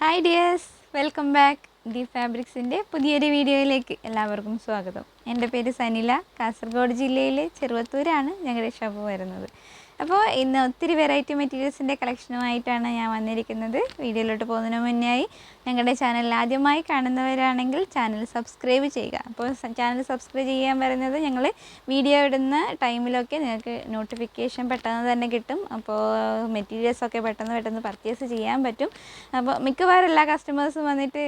Hi dears welcome back the ഫാബ്രിക്സിന്റെ പുതിയൊരു വീഡിയോയിലേക്ക് എല്ലാവർക്കും സ്വാഗതം. എന്റെ പേര് സനില. കാസർഗോഡ് ജില്ലയിലെ ചെറുവത്തൂരാണ് ഞങ്ങളുടെ ഷോപ്പ് വരുന്നത്. അപ്പോൾ ഇന്ന് ഒത്തിരി വെറൈറ്റി മെറ്റീരിയൽസിന്റെ കളക്ഷനുമായിട്ടാണ് ഞാൻ വന്നിരിക്കുന്നത്. വീഡിയോയിലോട്ട് പോകുന്നതിന് മുന്നായി ഞങ്ങളുടെ ചാനൽ ആദ്യമായി കാണുന്നവരാണെങ്കിൽ ചാനൽ സബ്സ്ക്രൈബ് ചെയ്യുക. അപ്പോൾ ചാനൽ സബ്സ്ക്രൈബ് ചെയ്യാൻ പറയുന്നത് ഞങ്ങൾ വീഡിയോ ഇടുന്ന ടൈമിലൊക്കെ നിങ്ങൾക്ക് നോട്ടിഫിക്കേഷൻ പെട്ടെന്ന് തന്നെ കിട്ടും. അപ്പോൾ മെറ്റീരിയൽസൊക്കെ പെട്ടെന്ന് പെട്ടെന്ന് പർച്ചേസ് ചെയ്യാൻ പറ്റും. അപ്പോൾ മിക്കവാറും എല്ലാ കസ്റ്റമേഴ്സും വന്നിട്ട്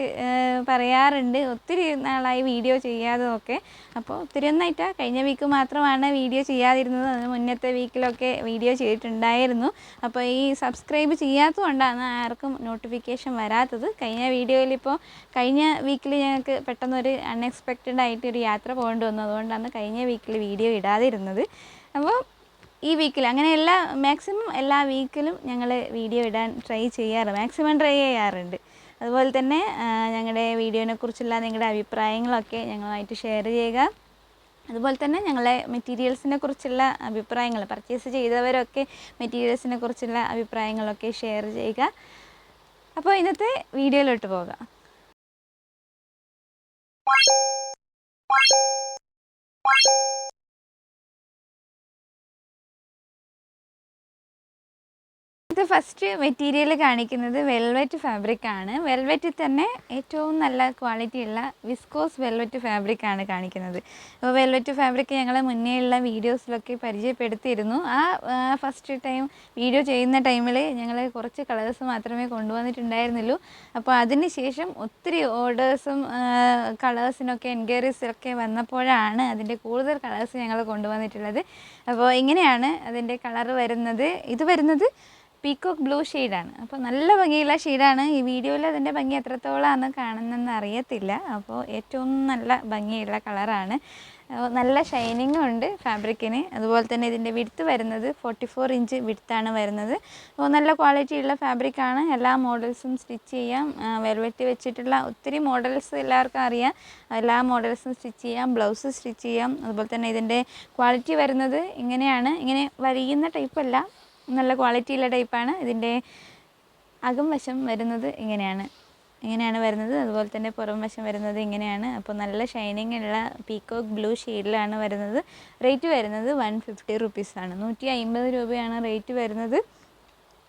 പറയാറുണ്ട്. ഒത്തിരി നാളായി വീഡിയോ ചെയ്യാതെ അപ്പോൾ ഒത്തിരി ഒന്നായിട്ടാണ് കഴിഞ്ഞ വീക്ക് മാത്രമാണ് വീഡിയോ ചെയ്യാതിരുന്നത്. അതിന് മുന്നത്തെ വീക്കിലൊക്കെ വീഡിയോ ചെയ്തിട്ടുണ്ടായിരുന്നു. അപ്പോൾ ഈ സബ്സ്ക്രൈബ് ചെയ്യാത്തതുകൊണ്ടാണ് ആർക്കും നോട്ടിഫിക്കേഷൻ വരാത്തത്. കഴിഞ്ഞ വീഡിയോയിൽ ഇപ്പോൾ കഴിഞ്ഞ വീക്കിൽ ഞങ്ങൾക്ക് പെട്ടെന്നൊരു അൺഎക്സ്പെക്റ്റഡ് ആയിട്ട് ഒരു യാത്ര പോകേണ്ടി വന്നു. അതുകൊണ്ടാണ് കഴിഞ്ഞ വീക്കിൽ വീഡിയോ ഇടാതിരുന്നത്. അപ്പോൾ ഈ വീക്കിൽ അങ്ങനെ എല്ലാ മാക്സിമം എല്ലാ വീക്കിലും ഞങ്ങൾ വീഡിയോ ഇടാൻ ട്രൈ ചെയ്യാറ്. മാക്സിമം ട്രൈ ചെയ്യാറുണ്ട്. അതുപോലെ തന്നെ ഞങ്ങളുടെ വീഡിയോനെക്കുറിച്ചുള്ള നിങ്ങളുടെ അഭിപ്രായങ്ങളൊക്കെ ഞങ്ങളുമായിട്ട് ഷെയർ ചെയ്യുക. അതുപോലെ തന്നെ ഞങ്ങളെ മെറ്റീരിയൽസിനെ കുറിച്ചുള്ള അഭിപ്രായങ്ങൾ പർച്ചേസ് ചെയ്തവരൊക്കെ മെറ്റീരിയൽസിനെ കുറിച്ചുള്ള അഭിപ്രായങ്ങളൊക്കെ ഷെയർ ചെയ്യുക. അപ്പോൾ ഇന്നത്തെ വീഡിയോയിലോട്ട് പോകാം. ഇത് ഫസ്റ്റ് മെറ്റീരിയൽ കാണിക്കുന്നത് വെൽവെറ്റ് ഫാബ്രിക് ആണ്. വെൽവെറ്റിൽ തന്നെ ഏറ്റവും നല്ല ക്വാളിറ്റി ഉള്ള വിസ്കോസ് വെൽവെറ്റ് ഫാബ്രിക് ആണ് കാണിക്കുന്നത്. അപ്പോൾ വെൽവെറ്റ് ഫാബ്രിക് ഞങ്ങൾ മുന്നേ ഉള്ള വീഡിയോസിലൊക്കെ പരിചയപ്പെടുത്തിയിരുന്നു. ആ ഫസ്റ്റ് ടൈം വീഡിയോ ചെയ്യുന്ന ടൈമിൽ ഞങ്ങൾ കുറച്ച് കളേഴ്സ് മാത്രമേ കൊണ്ടുവന്നിട്ടുണ്ടായിരുന്നുള്ളൂ. അപ്പോൾ അതിന് ശേഷം ഒത്തിരി ഓർഡേഴ്സും കളേഴ്സിനൊക്കെ എൻക്വയറീസൊക്കെ വന്നപ്പോഴാണ് അതിന്റെ കൂടുതൽ കളേഴ്സ് ഞങ്ങൾ കൊണ്ടുവന്നിട്ടുള്ളത്. അപ്പോൾ ഇങ്ങനെയാണ് അതിന്റെ കളർ വരുന്നത്. ഇത് വരുന്നത് പീക്കോക്ക് ബ്ലൂ ഷെയ്ഡാണ്. അപ്പോൾ നല്ല ഭംഗിയുള്ള ഷെയ്ഡാണ്. ഈ വീഡിയോയിൽ അതിന്റെ ഭംഗി എത്രത്തോളമാണ് കാണുന്നതെന്ന് അറിയത്തില്ല അപ്പോൾ ഏറ്റവും നല്ല ഭംഗിയുള്ള കളറാണ്. നല്ല ഷൈനിങ്ങും ഉണ്ട് ഫാബ്രിക്കിന്. അതുപോലെ തന്നെ ഇതിന്റെ വിടുത്ത് വരുന്നത് ഫോർട്ടി ഫോർ ഇഞ്ച് വിടുത്താണ് വരുന്നത്. അപ്പോൾ നല്ല ക്വാളിറ്റിയുള്ള ഫാബ്രിക്കാണ് എല്ലാ മോഡൽസും സ്റ്റിച്ച് ചെയ്യാം. വെൽവെറ്റ് വെച്ചിട്ടുള്ള ഒത്തിരി മോഡൽസ് എല്ലാവർക്കും അറിയാം. എല്ലാ മോഡൽസും സ്റ്റിച്ച് ചെയ്യാം. ബ്ലൗസ് സ്റ്റിച്ച് ചെയ്യാം. അതുപോലെ തന്നെ ഇതിന്റെ ക്വാളിറ്റി വരുന്നത് ഇങ്ങനെയാണ്. ഇങ്ങനെ വരിയുന്ന ടൈപ്പല്ല നല്ല ക്വാളിറ്റിയുള്ള ടൈപ്പാണ്. ഇതിന്റെ അകം വശം വരുന്നത് ഇങ്ങനെയാണ്. ഇങ്ങനെയാണ് വരുന്നത്. അതുപോലെ തന്നെ പുറം വശം വരുന്നത് ഇങ്ങനെയാണ്. അപ്പോൾ നല്ല ഷൈനിങ് ഉള്ള പീക്കോക്ക് ബ്ലൂ ഷെയ്ഡിലാണ് വരുന്നത്. റേറ്റ് വരുന്നത് വൺ ഫിഫ്റ്റി റുപ്പീസാണ് നൂറ്റി അമ്പത് രൂപയാണ് റേറ്റ് വരുന്നത്.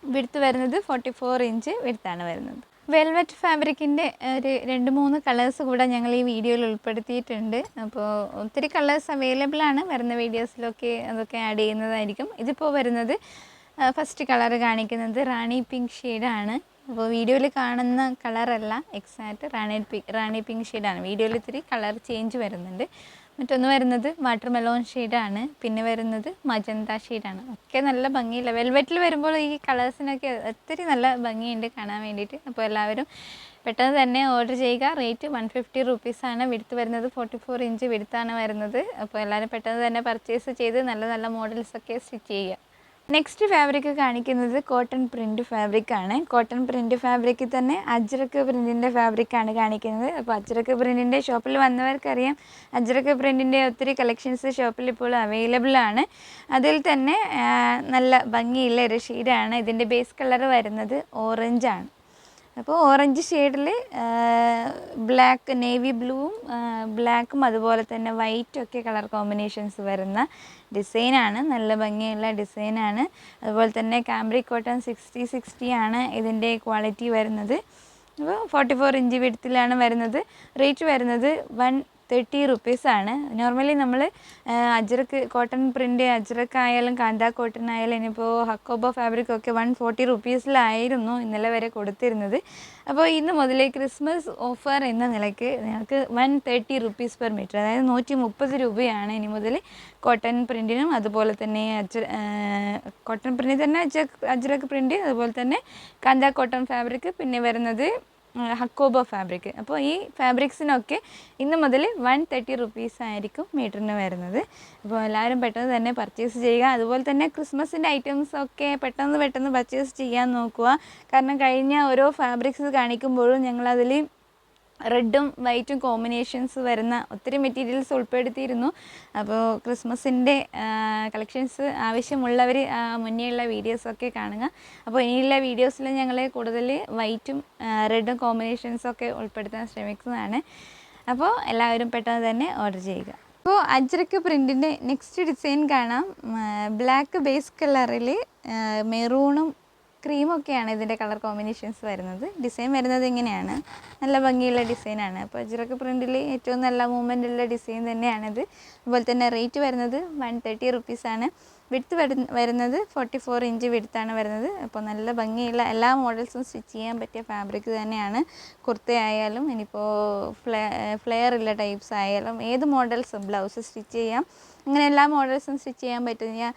വിടുത്ത് വരുന്നത് ഫോർട്ടി ഫോർ ഇഞ്ച് വിടുത്താണ് വരുന്നത്. വെൽവെറ്റ് ഫാബ്രിക്കിന്റെ ഒരു രണ്ട് മൂന്ന് കളേഴ്സ് കൂടെ ഞങ്ങൾ ഈ വീഡിയോയിൽ ഉൾപ്പെടുത്തിയിട്ടുണ്ട്. അപ്പോൾ ഒത്തിരി കളേഴ്സ് അവൈലബിൾ ആണ്. വരുന്ന വീഡിയോസിലൊക്കെ അതൊക്കെ ആഡ് ചെയ്യുന്നതായിരിക്കും. ഇതിപ്പോൾ വരുന്നത് ഫസ്റ്റ് കളർ കാണിക്കുന്നത് റാണി പിങ്ക് ഷെയ്ഡാണ് അപ്പോൾ വീഡിയോയിൽ കാണുന്ന കളറല്ല exact rani pink rani pink ഷെയ്ഡാണ് വീഡിയോയിൽ ഇത്തിരി കളർ ചേഞ്ച് വരുന്നുണ്ട്. മറ്റൊന്ന് വരുന്നത് വാട്ടർ മെലോൺ ഷെയ്ഡാണ് പിന്നെ വരുന്നത് മജന്ത ഷെയ്ഡാണ് ഒക്കെ നല്ല ഭംഗിയില്ല വെൽവെറ്റിൽ വരുമ്പോൾ ഈ കളേഴ്സിനൊക്കെ ഒത്തിരി നല്ല ഭംഗിയുണ്ട് കാണാൻ വേണ്ടിയിട്ട്. അപ്പോൾ എല്ലാവരും പെട്ടെന്ന് തന്നെ ഓർഡർ ചെയ്യുക. റേറ്റ് വൺ ഫിഫ്റ്റി റുപ്പീസാണ് വിടുത്ത് വരുന്നത് ഫോർട്ടി ഫോർ ഇഞ്ച് വിടുത്താണ് വരുന്നത്. അപ്പോൾ എല്ലാവരും പെട്ടെന്ന് തന്നെ പർച്ചേസ് ചെയ്ത് നല്ല നല്ല മോഡൽസൊക്കെ സ്റ്റിച്ച് ചെയ്യുക. നെക്സ്റ്റ് ഫാബ്രിക് കാണിക്കുന്നത് കോട്ടൺ പ്രിന്റ് ഫാബ്രിക് ആണ്. കോട്ടൺ പ്രിന്റ് ഫാബ്രിക്കിൽ തന്നെ അജ്രക്ക് പ്രിന്റിന്റെ ഫാബ്രിക്കാണ് കാണിക്കുന്നത്. അപ്പോൾ അജ്രക്ക് പ്രിന്റിന്റെ ഷോപ്പിൽ വന്നവർക്കറിയാം. അജ്രക്ക് പ്രിന്റിന്റെ ഒത്തിരി കളക്ഷൻസ് ഷോപ്പിൽ ഇപ്പോൾ അവൈലബിൾ ആണ്. അതിൽ തന്നെ നല്ല ഭംഗിയുള്ള ഒരു ഷീഡാണ് ഇതിന്റെ ബേസ് കളർ വരുന്നത്. ഓറഞ്ചാണ് അപ്പോൾ ഓറഞ്ച് ഷെയ്ഡിൽ ബ്ലാക്ക് നേവി ബ്ലൂവും ബ്ലാക്കും അതുപോലെ തന്നെ വൈറ്റും ഒക്കെ കളർ കോമ്പിനേഷൻസ് വരുന്ന ഡിസൈനാണ്. നല്ല ഭംഗിയുള്ള ഡിസൈനാണ്. അതുപോലെ തന്നെ കാംബ്രി കോട്ടൺ സിക്സ്റ്റി സിക്സ്റ്റി ആണ് ഇതിന്റെ ക്വാളിറ്റി വരുന്നത്. അപ്പോൾ ഫോർട്ടി ഫോർ ഇഞ്ച് വിടത്തിലാണ് വരുന്നത്. റേറ്റ് വരുന്നത് വൺ തേർട്ടി റുപ്പീസാണ് നോർമലി നമ്മൾ അജ്രക്ക് കോട്ടൺ പ്രിന്റ് അജ്രക്ക് ആയാലും കാന്ത കോട്ടൺ ആയാലും ഇനിയിപ്പോൾ ഹക്കോബ ഫാബ്രിക് ഒക്കെ വൺ ഫോർട്ടി റുപ്പീസിലായിരുന്നു ഇന്നലെ വരെ കൊടുത്തിരുന്നത്. അപ്പോൾ ഇന്ന് മുതൽ ക്രിസ്മസ് ഓഫർ എന്ന നിലയ്ക്ക് നിങ്ങൾക്ക് one thirty rupees per metre അതായത് നൂറ്റി മുപ്പത് രൂപയാണ് ഇനി മുതൽ കോട്ടൺ പ്രിന്റിനും അതുപോലെ തന്നെ അജ്ര കോട്ടൺ പ്രിന്റിൽ തന്നെ അജ്രക്ക് പ്രിന്റ് അതുപോലെ തന്നെ കാന്ത കോട്ടൺ ഫാബ്രിക് പിന്നെ വരുന്നത് ഹക്കോബ ഫാബ്രിക് അപ്പോൾ ഈ ഫാബ്രിക്സിനൊക്കെ ഇന്ന് മുതൽ വൺ തേർട്ടി റുപ്പീസ് ആയിരിക്കും മീറ്ററിന് വരുന്നത്. അപ്പോൾ എല്ലാവരും പെട്ടെന്ന് തന്നെ പർച്ചേസ് ചെയ്യുക. അതുപോലെ തന്നെ ക്രിസ്മസിന്റെ ഐറ്റംസ് ഒക്കെ പെട്ടെന്ന് പെട്ടെന്ന് പർച്ചേസ് ചെയ്യാൻ നോക്കുക. കാരണം കഴിഞ്ഞ ഓരോ ഫാബ്രിക്സ് കാണിക്കുമ്പോഴും ഞങ്ങളതിൽ റെഡും വൈറ്റും കോമ്പിനേഷൻസ് വരുന്ന ഒത്തിരി മെറ്റീരിയൽസ് ഉൾപ്പെടുത്തിയിരുന്നു. അപ്പോൾ ക്രിസ്മസിന്റെ കളക്ഷൻസ് ആവശ്യമുള്ളവർ മുന്നേയുള്ള വീഡിയോസൊക്കെ കാണുക. അപ്പോൾ ഇനിയുള്ള വീഡിയോസിൽ ഞങ്ങൾ കൂടുതൽ വൈറ്റും റെഡും കോമ്പിനേഷൻസൊക്കെ ഉൾപ്പെടുത്താൻ ശ്രമിക്കുന്നതാണ്. അപ്പോൾ എല്ലാവരും പെട്ടെന്ന് തന്നെ ഓർഡർ ചെയ്യുക. അപ്പോൾ അജ്രക്ക് പ്രിന്റിന്റെ നെക്സ്റ്റ് ഡിസൈൻ കാണാം. ബ്ലാക്ക് ബേസ് കളറിൽ മെറൂണും ക്രീമൊക്കെയാണ് ഇതിന്റെ കളർ കോമ്പിനേഷൻസ് വരുന്നത്. ഡിസൈൻ വരുന്നത് ഇങ്ങനെയാണ്. നല്ല ഭംഗിയുള്ള ഡിസൈനാണ്. അപ്പോൾ അജിറക്ക് പ്രിന്റിൽ ഏറ്റവും നല്ല മൂവ്മെന്റ് ഉള്ള ഡിസൈൻ തന്നെയാണിത്. അതുപോലെ തന്നെ റേറ്റ് വരുന്നത് വൺ തേർട്ടി റുപ്പീസാണ് വിടുത്ത് വരുന്നത് ഫോർട്ടി ഫോർ ഇഞ്ച് വിടുത്താണ് വരുന്നത്. അപ്പോൾ നല്ല ഭംഗിയുള്ള എല്ലാ മോഡൽസും സ്റ്റിച്ച് ചെയ്യാൻ പറ്റിയ ഫാബ്രിക് തന്നെയാണ്. കുർത്തയായാലും ഇനിയിപ്പോൾ ഫ്ലെ ഫ്ലെയർ ഉള്ള ടൈപ്സ് ആയാലും ഏത് മോഡൽസും ബ്ലൗസ് സ്റ്റിച്ച് ചെയ്യാം. അങ്ങനെ എല്ലാ മോഡൽസും സ്റ്റിച്ച് ചെയ്യാൻ പറ്റുന്ന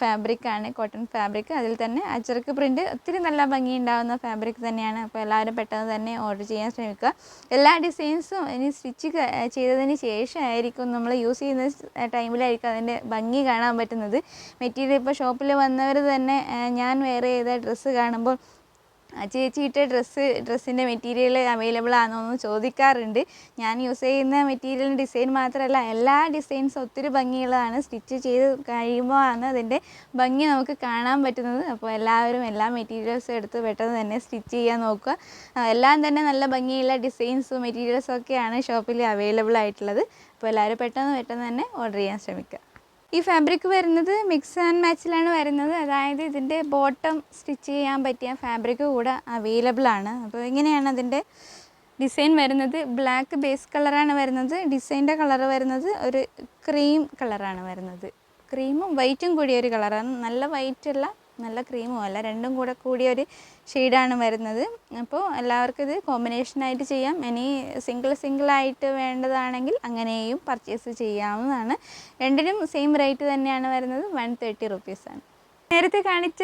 ഫാബ്രിക്കാണ് കോട്ടൺ ഫാബ്രിക്. അതിൽ തന്നെ അച്ചർക്ക് പ്രിന്റ് ഒത്തിരി നല്ല ഭംഗി ഉണ്ടാകുന്ന ഫാബ്രിക് തന്നെയാണ്. അപ്പോൾ എല്ലാവരും പെട്ടെന്ന് തന്നെ ഓർഡർ ചെയ്യാൻ ശ്രമിക്കുക. എല്ലാ ഡിസൈൻസും ഇനി സ്റ്റിച്ച് ചെയ്തതിന് ശേഷമായിരിക്കും നമ്മൾ യൂസ് ചെയ്യുന്ന ടൈമിലായിരിക്കും അതിന്റെ ഭംഗി കാണാൻ പറ്റുന്നത്. മെറ്റീരിയൽ ഇപ്പോൾ ഷോപ്പിൽ വന്നവർ തന്നെ ഞാൻ വേറെ ചെയ്ത ഡ്രസ്സ് കാണുമ്പോൾ ചേച്ചി ഇട്ട ഡ്രസ്സ് ഡ്രസ്സിന്റെ മെറ്റീരിയൽ അവൈലബിൾ ആണോ എന്ന് ചോദിക്കാറുണ്ട്. ഞാൻ യൂസ് ചെയ്യുന്ന മെറ്റീരിയലിന്റെ ഡിസൈൻ മാത്രമല്ല എല്ലാ ഡിസൈൻസും ഒത്തിരി ഭംഗിയുള്ളതാണ്. സ്റ്റിച്ച് ചെയ്ത് കഴിയുമ്പോൾ ആണ് അതിന്റെ ഭംഗി നമുക്ക് കാണാൻ പറ്റുന്നത്. അപ്പോൾ എല്ലാവരും എല്ലാ മെറ്റീരിയൽസും എടുത്ത് പെട്ടെന്ന് തന്നെ സ്റ്റിച്ച് ചെയ്യാൻ നോക്കുക. എല്ലാം തന്നെ നല്ല ഭംഗിയുള്ള ഡിസൈൻസും മെറ്റീരിയൽസും ഒക്കെയാണ് ഷോപ്പിൽ അവൈലബിൾ ആയിട്ടുള്ളത്. അപ്പോൾ എല്ലാവരും പെട്ടെന്ന് പെട്ടെന്ന് തന്നെ ഓർഡർ ചെയ്യാൻ ശ്രമിക്കുക. ഈ ഫാബ്രിക് വരുന്നത് മിക്സ് ആൻഡ് മാച്ചിലാണ് വരുന്നത്. അതായത് ഇതിന്റെ ബോട്ടം സ്റ്റിച്ച് ചെയ്യാൻ പറ്റിയ ഫാബ്രിക് കൂടെ അവൈലബിൾ ആണ്. അപ്പോൾ ഇങ്ങനെയാണ് അതിന്റെ ഡിസൈൻ വരുന്നത്? ബ്ലാക്ക് ബേസ് കളറാണ് വരുന്നത്. ഡിസൈന്റെ കളർ വരുന്നത് ഒരു ക്രീം കളറാണ് വരുന്നത്. ക്രീമും വൈറ്റും കൂടിയ ഒരു കളറാണ് നല്ല വൈറ്റുള്ള നല്ല ക്രീമും അല്ല രണ്ടും കൂടെ കൂടിയ ഒരു ഷെയ്ഡാണ് വരുന്നത്. അപ്പോൾ എല്ലാവർക്കും ഇത് കോമ്പിനേഷനായിട്ട് ചെയ്യാം. ഇനി സിംഗിൾ സിംഗിളായിട്ട് വേണ്ടതാണെങ്കിൽ അങ്ങനെയും പർച്ചേസ് ചെയ്യാവുന്നതാണ്. രണ്ടിനും സെയിം റേറ്റ് തന്നെയാണ് വരുന്നത് വൺ തേർട്ടി റുപ്പീസാണ് നേരത്തെ കാണിച്ച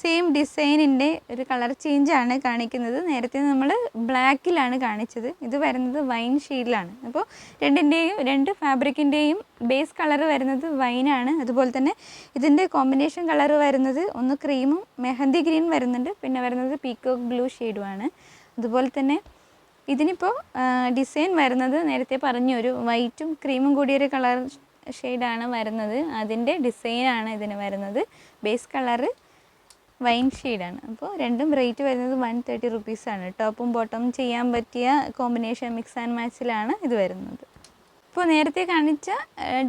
സെയിം ഡിസൈനിന്റെ ഒരു കളർ ചേഞ്ചാണ് കാണിക്കുന്നത്. നേരത്തെ നമ്മൾ ബ്ലാക്കിലാണ് കാണിച്ചത്. ഇത് വരുന്നത് വൈൻ ഷെയ്ഡിലാണ് അപ്പോൾ രണ്ടിന്റെയും രണ്ട് ഫാബ്രിക്കിന്റെയും ബേസ് കളർ വരുന്നത് വൈനാണ് അതുപോലെ തന്നെ ഇതിന്റെ കോമ്പിനേഷൻ കളർ വരുന്നത് ഒന്ന് ക്രീമും മെഹന്തി ഗ്രീൻ വരുന്നുണ്ട്. പിന്നെ വരുന്നത് പീക്കോക്ക് ബ്ലൂ ഷെയ്ഡുമാണ് അതുപോലെ തന്നെ ഇതിനിപ്പോൾ ഡിസൈൻ വരുന്നത് നേരത്തെ പറഞ്ഞൊരു വൈറ്റും ക്രീമും കൂടിയൊരു കളർ ഷെയ്ഡാണ് വരുന്നത്. അതിന്റെ ഡിസൈനാണ് ഇതിന് വരുന്നത്. ബേസ് കളറ് വൈൻ ഷെയ്ഡാണ്. അപ്പോൾ രണ്ടും റേറ്റ് വരുന്നത് വൺ തേർട്ടി റുപ്പീസാണ്. ടോപ്പും ബോട്ടവും ചെയ്യാൻ പറ്റിയ കോമ്പിനേഷൻ മിക്സ് ആൻഡ് മാച്ചിലാണ് ഇത് വരുന്നത്. ഇപ്പോൾ നേരത്തെ കാണിച്ച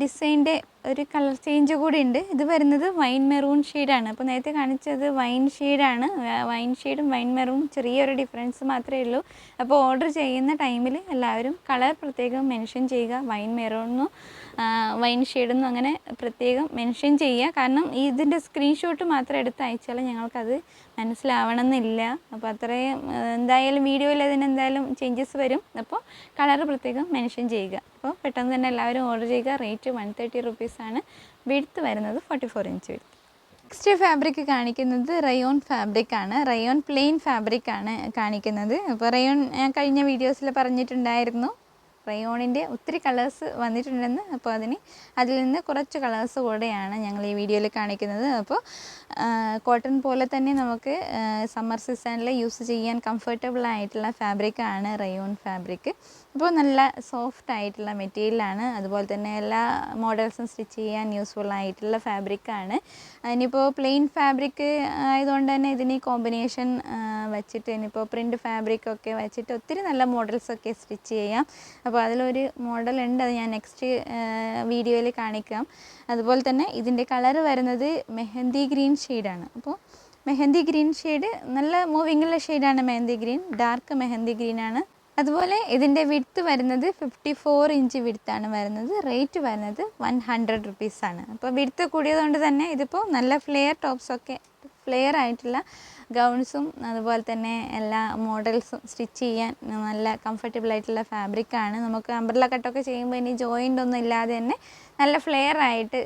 ഡിസൈന്റെ ഒരു കളർ ചേഞ്ച് കൂടി ഉണ്ട്. ഇത് വരുന്നത് വൈൻ മെറൂൺ ഷെയ്ഡാണ് അപ്പോൾ നേരത്തെ കാണിച്ചത് വൈൻ ഷെയ്ഡാണ് വൈൻ ഷെയ്ഡും വൈൻ മെറൂൺ ചെറിയൊരു ഡിഫറൻസ് മാത്രമേ ഉള്ളൂ. അപ്പോൾ ഓർഡർ ചെയ്യുന്ന ടൈമിൽ എല്ലാവരും കളർ പ്രത്യേകം മെൻഷൻ ചെയ്യുക. വൈൻ മെറൂണെന്നും വൈൻ ഷെയ്ഡെന്നും അങ്ങനെ പ്രത്യേകം മെൻഷൻ ചെയ്യുക. കാരണം ഇതിന്റെ സ്ക്രീൻഷോട്ട് മാത്രം എടുത്ത് അയച്ചാൽ ഞങ്ങൾക്കത് മനസ്സിലാവണമെന്നില്ല. അപ്പോൾ അത്രയും എന്തായാലും വീഡിയോയിൽ അതിനെന്തായാലും ചേഞ്ചസ് വരും. അപ്പോൾ കളർ പ്രത്യേകം മെൻഷൻ ചെയ്യുക. അപ്പോൾ പെട്ടെന്ന് തന്നെ എല്ലാവരും ഓർഡർ ചെയ്യുക. റേറ്റ് വൺ തേർട്ടി റുപ്പീസാണ് വിടുത്ത് വരുന്നത് ഫോർട്ടി ഫോർ ഇഞ്ച് വിടുത്ത് നെക്സ്റ്റ് ഫാബ്രിക് കാണിക്കുന്നത് റയോൺ ഫാബ്രിക് ആണ്. റയോൺ പ്ലെയിൻ ഫാബ്രിക് ആണ് കാണിക്കുന്നത്. അപ്പോൾ റയോൺ ഞാൻ കഴിഞ്ഞ വീഡിയോസിൽ പറഞ്ഞിട്ടുണ്ടായിരുന്നു. റയോണിന്റെ ഒത്തിരി കളേഴ്സ് വന്നിട്ടുണ്ടെന്ന് അപ്പോൾ അതിന് അതിൽ നിന്ന് കുറച്ച് കളേഴ്സ് കൂടെയാണ് ഞങ്ങൾ ഈ വീഡിയോയിൽ കാണിക്കുന്നത്. അപ്പോൾ കോട്ടൺ പോലെ തന്നെ നമുക്ക് സമ്മർ സീസണിൽ യൂസ് ചെയ്യാൻ കംഫർട്ടബിൾ ആയിട്ടുള്ള ഫാബ്രിക്കാണ് റയോൺ ഫാബ്രിക് അപ്പോൾ നല്ല സോഫ്റ്റ് ആയിട്ടുള്ള മെറ്റീരിയലാണ് അതുപോലെ തന്നെ എല്ലാ മോഡൽസും സ്റ്റിച്ച് ചെയ്യാൻ യൂസ്ഫുൾ ആയിട്ടുള്ള ഫാബ്രിക്കാണ് അതിനിപ്പോൾ പ്ലെയിൻ ഫാബ്രിക് ആയതുകൊണ്ട് തന്നെ ഇതിന് കോമ്പിനേഷൻ വെച്ചിട്ട് ഇനിയിപ്പോൾ പ്രിന്റ് ഫാബ്രിക് ഒക്കെ വെച്ചിട്ട് ഒത്തിരി നല്ല മോഡൽസൊക്കെ സ്റ്റിച്ച് ചെയ്യാം. അപ്പോൾ അതിലൊരു മോഡൽ ഉണ്ട് അത് ഞാൻ നെക്സ്റ്റ് വീഡിയോയിൽ കാണിക്കാം. അതുപോലെ തന്നെ ഇതിന്റെ കളർ വരുന്നത് മെഹന്തി ഗ്രീൻ ഷെയ്ഡാണ് അപ്പോൾ മെഹന്തി ഗ്രീൻ ഷെയ്ഡ് നല്ല മൂവിങ്ങുള്ള ഷെയ്ഡാണ് mehndi green dark mehndi green ആണ്. അതുപോലെ ഇതിന്റെ വിഡ്ത്ത് വരുന്നത് ഫിഫ്റ്റി ഫോർ ഇഞ്ച് വിഡ്ത്താണ് വരുന്നത്. റേറ്റ് വരുന്നത് വൺ ഹൺഡ്രഡ് റുപ്പീസാണ് അപ്പോൾ വിഡ്ത്ത് കൂടിയതുകൊണ്ട് തന്നെ ഇതിപ്പോൾ നല്ല ഫ്ലെയർ ടോപ്സൊക്കെ ഫ്ലെയർ ആയിട്ടുള്ള ഗൗൺസും അതുപോലെ തന്നെ എല്ലാ മോഡൽസും സ്റ്റിച്ച് ചെയ്യാൻ നല്ല കംഫർട്ടബിൾ ആയിട്ടുള്ള ഫാബ്രിക്കാണ് നമുക്ക് അംബ്രല കട്ടൊക്കെ ചെയ്യുമ്പോൾ ഇനി ജോയിന്റ് ഒന്നും ഇല്ലാതെ തന്നെ നല്ല ഫ്ലെയർ ആയിട്ട്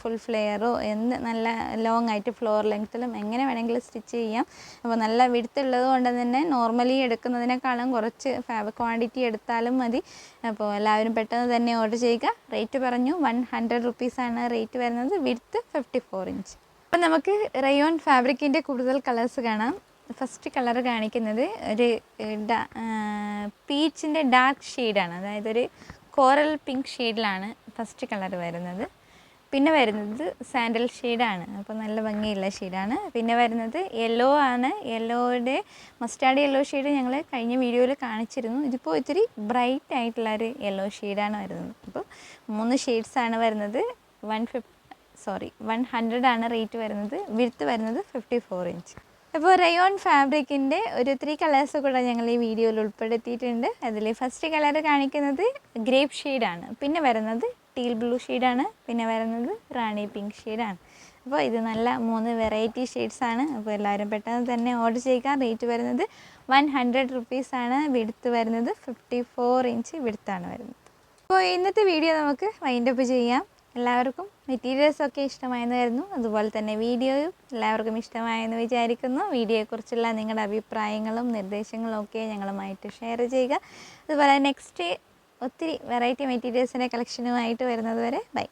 ഫുൾ ഫ്ലെയറോ എന്ത് നല്ല ലോങ് ആയിട്ട് ഫ്ലോർ ലെങ്ത്തിലും എങ്ങനെ വേണമെങ്കിലും സ്റ്റിച്ച് ചെയ്യാം. അപ്പോൾ നല്ല വിടുത്തുള്ളത് കൊണ്ട് തന്നെ നോർമലി എടുക്കുന്നതിനേക്കാളും കുറച്ച് ഫാബ് ക്വാണ്ടിറ്റി എടുത്താലും മതി. അപ്പോൾ എല്ലാവരും പെട്ടെന്ന് തന്നെ ഓർഡർ ചെയ്യുക. റേറ്റ് പറഞ്ഞു വൺ ഹൺഡ്രഡ് റുപ്പീസാണ് റേറ്റ് വരുന്നത്. വിടുത്ത് ഫിഫ്റ്റി ഫോർ ഇഞ്ച് അപ്പം നമുക്ക് റയോൺ ഫാബ്രിക്കിന്റെ കൂടുതൽ കളേഴ്സ് കാണാം. ഫസ്റ്റ് കളർ കാണിക്കുന്നത് ഒരു പീച്ചിന്റെ ഡാർക്ക് ഷെയ്ഡാണ്. അതായത് ഒരു കോറൽ പിങ്ക് ഷെയ്ഡിലാണ് ഫസ്റ്റ് കളർ വരുന്നത്. പിന്നെ വരുന്നത് സാൻഡൽ ഷെയ്ഡാണ്. അപ്പോൾ നല്ല ഭംഗിയുള്ള ഷെയ്ഡാണ്. പിന്നെ വരുന്നത് യെല്ലോ ആണ്. യെല്ലോയുടെ മസ്റ്റാർഡ് യെല്ലോ ഷെയ്ഡ് ഞങ്ങൾ കഴിഞ്ഞ വീഡിയോയിൽ കാണിച്ചിരുന്നു. ഇതിപ്പോൾ ഇത്തിരി ബ്രൈറ്റ് ആയിട്ടുള്ള ഒരു യെല്ലോ ഷെയ്ഡാണ് വരുന്നത്. അപ്പോൾ മൂന്ന് ഷെയ്ഡ്സാണ് വരുന്നത്. One fif sorry one hundred ആണ് റേറ്റ് വരുന്നത്. വിരുത്ത് വരുന്നത് ഫിഫ്റ്റി ഫോർ ഇഞ്ച് അപ്പോൾ റയോൺ ഫാബ്രിക്കിന്റെ ഒരു ത്രീ കളേഴ്സ് കൂടെ ഞങ്ങൾ ഈ വീഡിയോയിൽ ഉൾപ്പെടുത്തിയിട്ടുണ്ട്. അതിൽ ഫസ്റ്റ് കളർ കാണിക്കുന്നത് ഗ്രേപ്പ് ഷെയ്ഡാണ് പിന്നെ വരുന്നത് ടീൽ ബ്ലൂ ഷെയ്ഡാണ് പിന്നെ വരുന്നത് റാണി പിങ്ക് ഷെയ്ഡാണ് അപ്പോൾ ഇത് നല്ല മൂന്ന് വെറൈറ്റി ആണ്. അപ്പോൾ എല്ലാവരും പെട്ടെന്ന് തന്നെ ഓർഡർ ചെയ്യുക. റേറ്റ് വരുന്നത് വൺ ഹൺഡ്രഡ് റുപ്പീസാണ് വിടുത്ത് വരുന്നത് ഫിഫ്റ്റി ഫോർ ഇഞ്ച് വിടുത്താണ് വരുന്നത്. അപ്പോൾ ഇന്നത്തെ വീഡിയോ നമുക്ക് വൈൻഡപ്പ് ചെയ്യാം. എല്ലാവർക്കും മെറ്റീരിയൽസൊക്കെ ഇഷ്ടമായെന്ന് കരുതുന്നു. അതുപോലെ തന്നെ വീഡിയോയും എല്ലാവർക്കും ഇഷ്ടമായെന്ന് വിചാരിക്കുന്നു. വീഡിയോയെക്കുറിച്ചുള്ള നിങ്ങളുടെ അഭിപ്രായങ്ങളും നിർദ്ദേശങ്ങളും ഒക്കെ ഞങ്ങളുമായിട്ട് ഷെയർ ചെയ്യുക. അതുപോലെ നെക്സ്റ്റ് ഒത്തിരി വെറൈറ്റി മെറ്റീരിയൽസിന്റെ കളക്ഷനുമായിട്ട് വരുന്നത് വരെ ബൈ